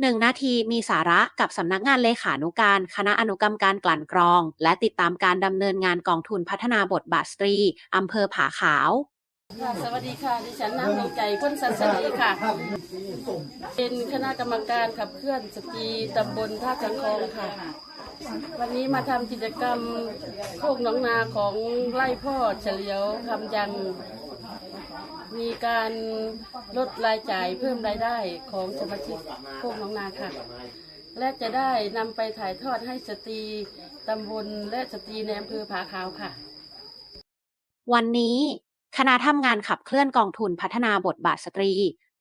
1 นาทีมีสาระกับสำนักงานเลขานุการ คณะอนุกรรมการกลั่นกรอง และติดตามการดำเนินงานกองทุนพัฒนาบทบาทสตรีอำเภอผาขาวค่ะสวัสดีค่ะ ดิฉันนางดวงใจพ้นสันสนีค่ะ เป็นคณะกรรมการขับเคลื่อนสตรีตำบลท่าจังคองค่ะ วันนี้มาทำกิจกรรมโคกหนองนาของไร่พ่อเฉลียวคำยัง มีการลดรายจ่ายเพิ่มรายได้ของสมาชิกโคกหนองนาค่ะ และจะได้นำไปถ่ายทอดให้สตรีตำบลและสตรีในอำเภอผาขาวค่ะ วันนี้คณะทำงานขับเคลื่อนกองทุนพัฒนาบทบาทสตรี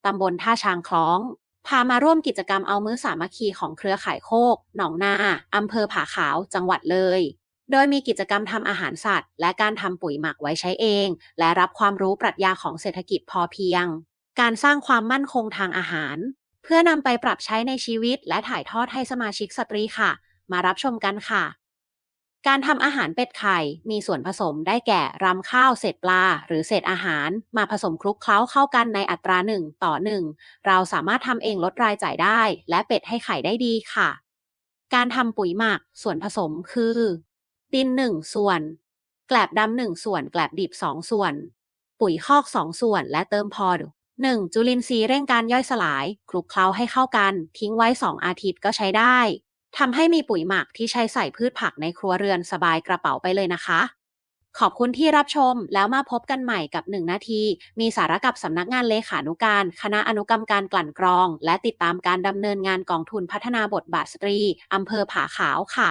ตำบลท่าช้างคล้อง พามาร่วมกิจกรรมเอามือสามัคคีของเครือข่ายโคก หนองนาอำเภอผาขาว จังหวัดเลย โดยมีกิจกรรมทำอาหารสัตว์ และการทำปุ๋ยหมักไว้ใช้เอง และรับความรู้ปรัชญาของเศรษฐกิจพอเพียง การสร้างความมั่นคงทางอาหาร เพื่อนำไปปรับใช้ในชีวิต และถ่ายทอดให้สมาชิกสตรีค่ะ มารับชมกันค่ะ การทำอาหารเป็ดไข่ มีส่วนผสมได้แก่รำข้าวเศษปลา หรือเศษอาหาร มาผสมคลุกเคล้าเข้ากันในอัตราหนึ่งต่อหนึ่งเราสามารถทำเองลดรายจ่ายได้ และเป็ดให้ไข่ได้ดีค่ะการทำปุ๋ยหมักส่วนผสมคือ ดินหนึ่งส่วน แกลบดำหนึ่งส่วน แกลบดิบสองส่วน ปุ๋ยคอกสองส่วน และเติมพอดหนึ่งจุลินทรีย์เร่งการย่อยสลายคลุกเคล้าให้เข้ากัน ทิ้งไว้สองอาทิตย์ก็ใช้ได้ทำให้มีปุ๋ยหมักที่ใช้ใส่พืชผักในครัวเรือนสบายกระเป๋าไปเลยนะคะ ขอบคุณที่รับชมแล้วมาพบกันใหม่กับ 1 นาที มีสาระกับสำนักงานเลขานุการ คณะอนุกรรมการกลั่นกรอง และติดตามการดำเนินงานกองทุนพัฒนาบทบาทสตรีอำเภอผาขาวค่ะ